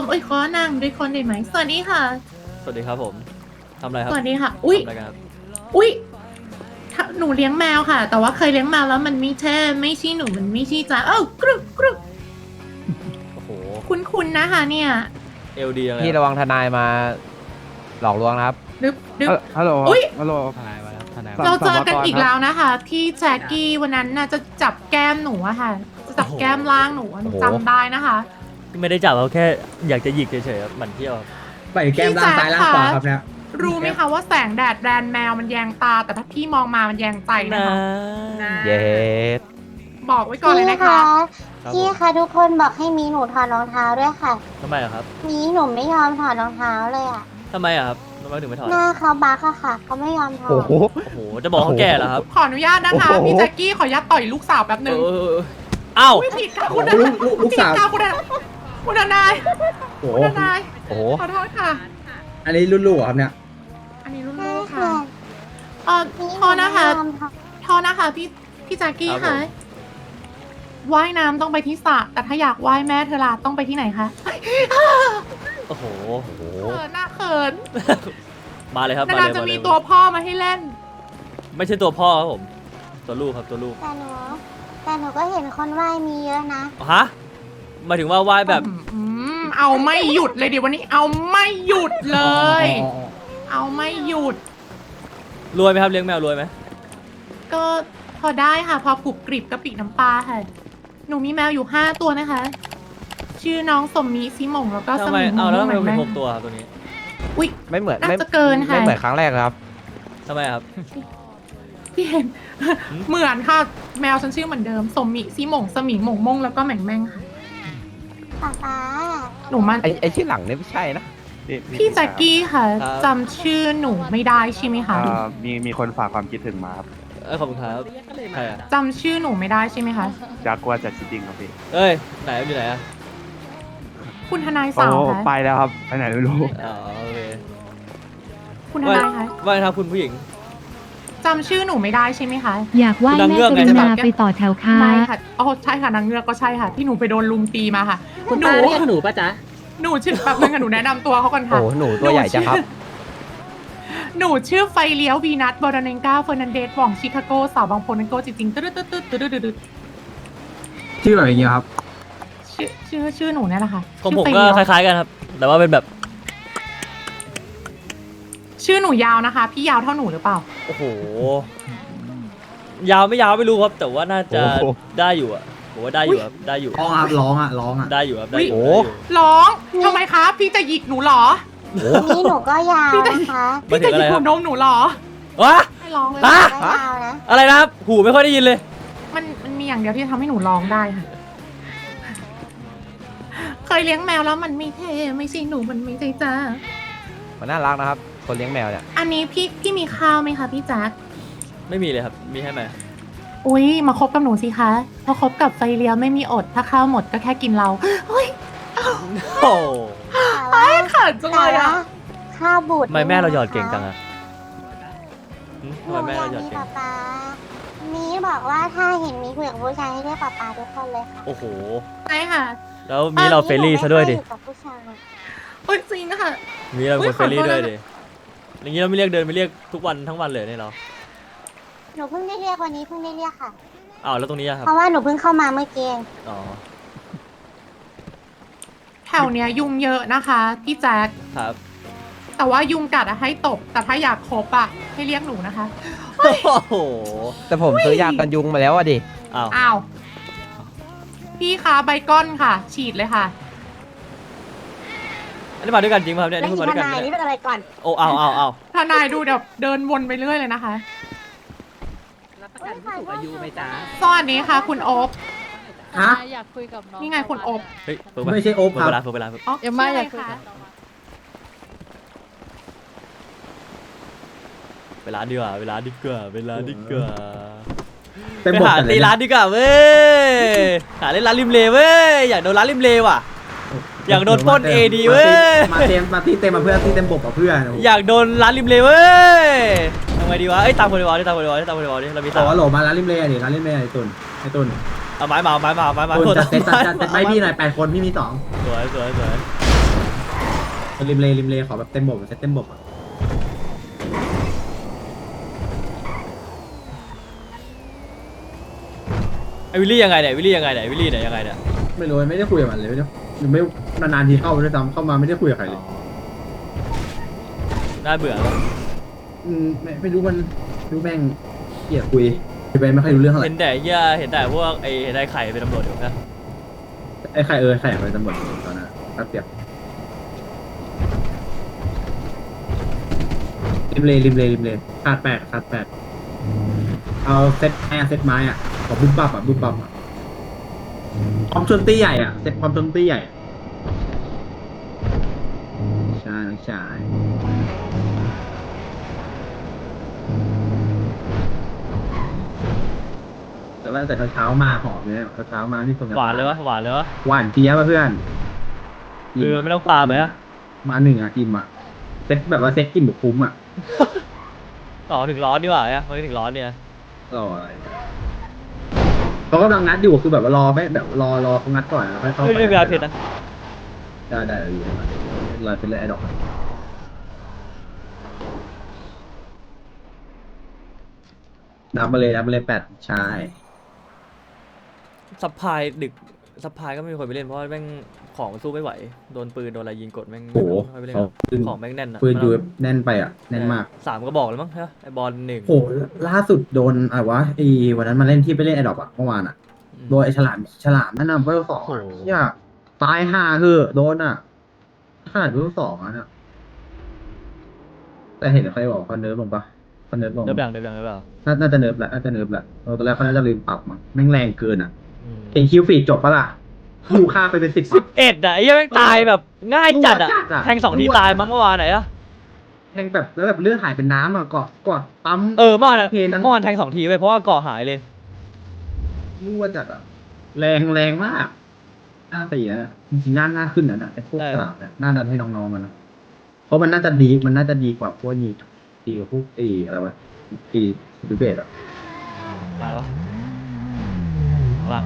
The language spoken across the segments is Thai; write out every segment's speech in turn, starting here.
มเอ้ยขอนั่งด้วยคนได้ไหมสวัสดีค่ะ สวัสดีครับผมทำอะไรครับสวัสดีค่ะ อุ้ยทำอะไรกันครับอุ้ยถ้าหนูเลี้ยงแมวค่ะ แต่ว่าเคยเลี้ยงแมวแล้วมันไม่ใช่ไม่ใช่หนูมันไม่ใช่จ้าเอ้ากรุบกรุบโอ้โหคุ้นๆนนะคะเนี่ยเอลดีอะไรพี่ระวังทนายมาหลอกลวงนะครับ ดึบดึบ ฮัลโหลอุ๊ย ฮัลโหล ทนายมาแล้วทนายคบเราเจอกันสวกรอีกครับแล้วนะคะ พี่แจ็คกี้วันนั้นน่ะจะจับแก้มหนูอะค่ะ จะจับแก้มล่างหนูอะหนูโอ้โห จำได้นะคะ ไม่ได้จับเขาแค่อยากจะหยิกเฉยๆครับหมันเที่ยวครับไปแก้มล่างซ้ายล่างขวาครับเนี่ยรู้ไหมคะว่าแสงแดดแรนแมวมันแยงตา แต่ถ้าพี่มองมามันแยงใจนะคะนะเย็ดบอกไว้ก่อนเลยนะคะครับพี่ผมคะทุกคนบอกให้มีหนูถอดรองเท้าด้วยค่ะทำไมอะครับ มีหนูไม่ยอมถอดรองเท้าเลยอะทำไมอะครับทำไมถึงไม่ถอดหน้าเขาบักอะค่ะเขาไม่ยอมถอโอ้ดโหโอ้โหจะบอกเขาแก่เหรอครับ ขออนุญาตนะคะโอ้โหพี่แจ็คกี้ขออนุญาตต่อยลูกสาวแป๊บหเอนึงอเอ้าอุ้ยผิดค่ะโอ้คุณโหลูกลูกลูกสาวผิดค่ะคุณนะ คุณทนายโอ้โหคุณทนายโอ้โห ขอโทษค่ะ อันนี้รุ่นลูกเหรอครับเนี่ย อันนี้ลูใช่กๆค่ะค่ะเออพี่โทษนะคะไม่ยอมถอดโทษนะคะพี่พี่แจ็คกี้ครับผคะมว่ายน้ำต้องไปที่สระแต่ถ้าอยากว่ายแม่เธอลาต้องไปที่ไหนคะโอ้โหโอ้โห เขินน่าเขินมาเลยครับ มาเลนานยๆจะมาเลมียตัวพ่อมาให้เล่น ไม่ใช่ตัวพ่อครับผม ตัวลูกครับตัวลูกแต่หนูแต่หนูก็เห็นคนว่ายมีเยอะนะ ฮะ หมายถึงว่าว่ายแบบอืมเอาไม่หยุดเลยดิวันนี้ เอาไม่หยุดเลยอ๋ออ๋อเอาไม่หยุด รวยไหมครับเลี้ยงแมวรวยไหมก็พอได้ค่ะ พอกรุบกริบกะปิน้ำปลาค่ะ หนูมีแมวอยู่ห้าตัวนะคะ ชื่อน้องสมมีซิหมงแล้วก็สทำไมมิงเอาแล้วทำไมเหมืเป็อนนแม่หกตัวครับตัวนี้อุ้ยไม่เหมือนน่าไม่จะเกินค่ะ ไม่เหมือนครั้งแรกนะครับ ทำไมครับ พี่เห็นหืมเหมือนค่ะ แมวฉันชื่อเหมือนเดิม สมมีซิหมงสมิงหมงมงแล้วก็แหม่งแม่งค่ะ ป๊าป๊าหนูมันไอไอชื่อหลังเนี่ยไม่ใช่นะพี่แจ็คกี้ค่ะจำชื่อหนูไม่ได้ใช่ไหมคะเอ่อมีมีคนฝากความคิดถึงมาครับเอ้ยขอบคุณครับใครอะจำชื่อหนูไม่ได้ใช่ไหมคะจากว่าจะจริงครับพี่เอ้ยไหนอยู่ไหนอะคุณทนายโอ้สาวคะไปแล้วครับไปไหนไม่รู้ อ๋อโอเคคุณทว่านายคะว่าไงครับคุณผู้หญิง จำชื่อหนูไม่ได้ใช่ไหมคะอยากไหว้นางแม่เงือกกไงรุใช่ปะณาไปต่อแถวค่ะไม่ค่ะอ๋อใช่ค่ะนางเงือกก็ใช่ค่ะ ที่หนูไปโดนลุมตีมาค่ะคุณหนูป้าเรียกหนูปะจ๊ะหนูชื่อแบบนึงค่ะหนูแนะนำตัวเขาก่อนโอ้ค่ะโหหนูตัวใหญ่จังครับ หนูชื่อไฟเลี้ยววีนัทบอร์เนงกาเฟอร์นันเดสหว่องชิคาโกสาวบางโพนันโกจริงๆตึ๊ดตึ๊ดตึ๊ดตึ๊ดตึ๊ดตึ๊ดชื่อแบบอย่างเงี้ยครับชื่อชื่อชื่อหนูเนี่ยแหละค่ะของชื่ผมไฟก็เลี้ยวคล้ายๆกันครับ แต่ว่าเป็นแบบ ชื่อหนูยาวนะคะ พี่ยาวเท่าหนูหรือเปล่า โอ้โห ยาวไม่ยาวไม่รู้ครับ แต่ว่าน่าจะโอ้โห ได้อยู่อะผมว่าได้อยู่ครับได้อยู่ร้องครับร้องอะร้องอะได้อยู่ครับได้อยู่โอ้ได้อยู่ร้องทำไมคะ พี่จะหยิกหนูเหรอโอ้โหนี่หนูก็ยาวนะคะหมายพี่ถึจะงหอะไรครัยิกหับวนมหนูเหรอ วะ ไม่ร้องเลย ฮะ ก็ยาวนะ อะไรนะครับหูไม่ค่อยได้ยินเลย มันมันมีอย่างเดียวที่จะทำให้หนูร้องได้ค่ะ เคยเลี้ยงแมวแล้วมันไม่เท่ไม่ใช่หนูมันไม่ใช่จ้า มันน่ารักนะครับ คนเลี้ยงแมวเนี่ย อันนี้พี่พี่มีข้าวไหมคะพี่แจ๊คไม่มีเลยครับ มีให้ไหมอุ้ยมาคบกับหนูสิคะเพราะคบกับไฟเลี้ยวไม่มีอด ถ้าข้าวหมดก็แค่กินเราเฮ้ยโอ้แต่ว่าเขินจังเลแต่ยว่าอะข้าวบูดทำไมแม่เราหยอดเก่งจังอะหึหทำไมนูแม่อยาเรากหยอดมีเก่ง ป๊าป๊ามีบอกว่าถ้าเห็นมีคุยกับผู้ชายให้เรียกป๊าป๊าทุกคนเลยค่ะโอ้โห ใช่ค่ะ แล้วมีเราเฟรนลี่ซะด้วยดิหนูไม่ค่ออยู่กับผู้ชาย เอ้ยจริงค่ะ มีเราอุ๊เป็ยนเฟรนลี่ขอโทษด้วยนะดิอย่างนี้เราไม่เรียกเดินไม่เรียกทุกวันทั้งวันเลยเนี่ยเราหนูเพิ่งได้เรียกวันนี้เพิ่งได้เรียกค่ะ อ้าวแล้วตรงนี้อะครับ เพราะว่าหนูเพิ่งเข้ามาเมื่อกี้เองอ๋อ แถวเนี้ยยุงเยอะนะคะพี่แจ๊คครับ แต่ว่ายุงกัดอะให้ตบ แต่ถ้าอยากคบอะให้เรียกหนูนะคะ โอ้โห แต่ผมซื้อยากันยุงมาแล้วอะดิ อ้าว อ้าว พี่คะใบก้อนค่ะ ฉีดเลยค่ะ อันนี้มาด้วยกันจริงป่ะครับเนี่ยอันแล้วนี่อีคุณมาทด้วยกันนายไหมนี่เนี่ยเป็นอะไรก่อนโอ้เอาเอาเอาทนายดูเดี๋ยวเดินวนไปเรื่อยเลยนะคะ รับประกันผู้สูงอายุไหมจ๊ะสวัสดีค่ะ คุณโอ๊บฮะ อยากคุยกับน้องนี่ไงคุณโอ๊บเฮ้ยเปิดไม่ใช่โอ๊คเปิดครัเวลาบเปิดเวลาเปิดอ๋อเอ็มมาชื่อยากไรคุยคะกับน้องเวลาดีกว่าเวลาดีกว่าเวลาดีกว่าเต็มไปบทหากันเลตียร้านะนดีกว่าเว้ยหาเล่นร้านริมเลเว้ยอยากโดนร้านริมเลว่ะ อยากโดนปล้น AD เว้ย มาเต็มมาที่เต็มมาเพื่อนที่เต็มบกกับเพื่อนอยากโดนร้านริมเลเว้ยทำไงดีวะเอ้ยตามคนดีวะตามคนดีวะตามคนดีวะเรามีบสาอกมว่าโหลมาร้านริมเลยดิร้านริมเลยไอ้ตุนไอ้ตุนเอาไม้มาเอาไม้มาเอาไม้มาตุนโทษจัดเซตจัดจัดเอาไปไม้พี่หน่อยแปดคนพี่มีสองสวยสวยสวยริมเลริมเลขอแบบเต็มบบเซตเต็มบบอะไอวิลลี่ยังไงเนี่ยวิลลี่ยังไงเนี่ยวิลลี่เนี่ยยังไงเนี่ยไม่รู้ไม่ได้คุยกับมันเลยไม่ได้ไม่ นานๆทีเข้าไปด้วยซ้ำเข้ามาไม่ได้คุยกับใครเลยน่าเบื่อแล้วอืมไม่ไม่รู้มันไม่รู้แม่งเกลียดคุยคุยไปไม่ค่อยรู้เรื่องเท่าไหร่เห็นแต่เหี้ยเห็นแต่พวกไอเห็นไอไข่เป็นตำรวจอยู่นะไอ้ใครเออใครอะไรตำรวจตอนนั้นแป๊บเดียวริมเลริมเลริมเลขาดแปดขาดแปดเอาเซตไม้อะเซตไม้อะขอบุ้มบับอะบุ้มบับอะพร้อมชนตี้ใหญ่อะเซตพร้อมชนตี้ใหญ่อะ ใช่ใช่แต่ว่าแต่เช้าๆมาหอมเลยเช้าๆมาที่ตรงหวานเลยวะหวานเลยวะหวานเจี๊ยบอะเพื่อนคือไม่ต้องฟาร์มเลยอะมาหนึ่งอะกิมอะเซ็ตแบบว่าเซ็ตกินแบบคุ้มอะต่อถึงร้อนดีกว่าเนี่ยไม่ถึงร้อนเนี่ยรออะไรเขากำลังงัดอยู่คือแบบว่ารอไม่แบบรอรอเขางัดก่อนแล้วค่อยเข้าไม่ไปไม่เวลาเผ็ดนะ ได้ได้ได้ ได้รอเป็นเลยไอ้ดอกนับมาเลยนับมาเลยแปดใช่ซัพพลายดึกซัพพลายก็ไม่มีคนไปเล่นเพราะว่าแม่งของมันสู้ไม่ไหว โดนปืนโดนอะไรยิงกดแม่งโอ้โหไม่ค่อยไปเล่นเขาหรอกปืน ของแม่งแน่นอะปืนยูมันแน่นไปอะแน่นมาก สามก็บอกแล้วมั้งใช่ปะไอบอลหนึ่งโหล่าสุดโดนอะไรวะไอ้วันนั้นมาเล่นที่ไปเล่นไอ้ดอกอะเมื่อวานอะอืม โดยไอ้ฉลามฉลามนั่นน่ะเวลสองโอ้อะโหเนี่ยตายห่าคือโดนอะ ขนาดเวลสองอะเนี่ยแต่เห็นใครบอกเขาเนิร์ฟลงปะเขาเนิร์ฟลงเดิมอย่างเดิมอย่างเดิมอย่างน่าน่าจะเนิร์ฟแหละน่าจะเนิร์ฟแหละเออตอนแรกเขาน่าจะลืมปรับมั้งแม่งแรงเกินอะอืมเห็นคิวฟีดจบปะล่ะดูค่าไปเป็นสิบสิบเอ็ดอะไอ้เหี้ยังแม่งตายแบบง่ายจัดอะจัดอะแทงสองทีตายมั้งเมื่อวานไหนอะแทงแบบแล้วแบบเลือดหายเป็นน้ำอะกอดกอดปั๊มเออเมื่อวานอะโอเคนั้นเมื่อวานแทงสองทีไปเพราะว่าเกาะหายเลยรั่วจัดอะแรงแรงมาก หน้าตีนะจริงๆหน้าหน้าขึ้นนะไอ้พวกใช่ฉลามเนี่ยหน้าดันให้น้องๆมันนะเพราะมันน่าจะดีมันน่าจะดีกว่าพวกนี้ดีกว่าพวกไอ้อะไรวะไอ้ดิเบตอะมาแล้วหลัง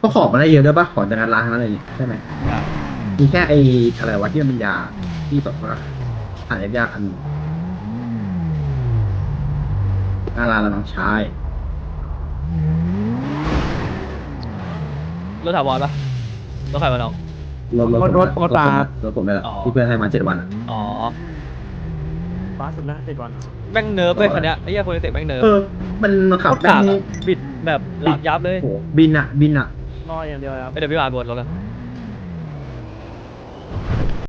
ก็ขอบมาได้เยอะด้วยป่ะขอจากการล้างนั้นเลยนี่ใช่ไหมมีแค่ไอ้อะไรวะที่มันเป็นยาที่แบบว่าหายยากๆอันงานร้านเราต้องใช้ รถถาวรปะรถใครมาน้อง รถรถรถรถผมปลารถผมได้แหละอ๋อ ที่เพื่อนให้มาเจ็ดวันอะอ๋อฟ้าสุดนะเจ็ดวันแม่งเนิร์ฟเลยคันเนี้ยไอ้เหี้ยคนเตะแม่งเนิร์ฟเออ มันขับโคตรได้กากอะบิดแบบหลับยับเลย โอ้โหบินอะบินอะรออย่างเดียวครับไอ้เดี๋ยวพี่มาบนรถกัน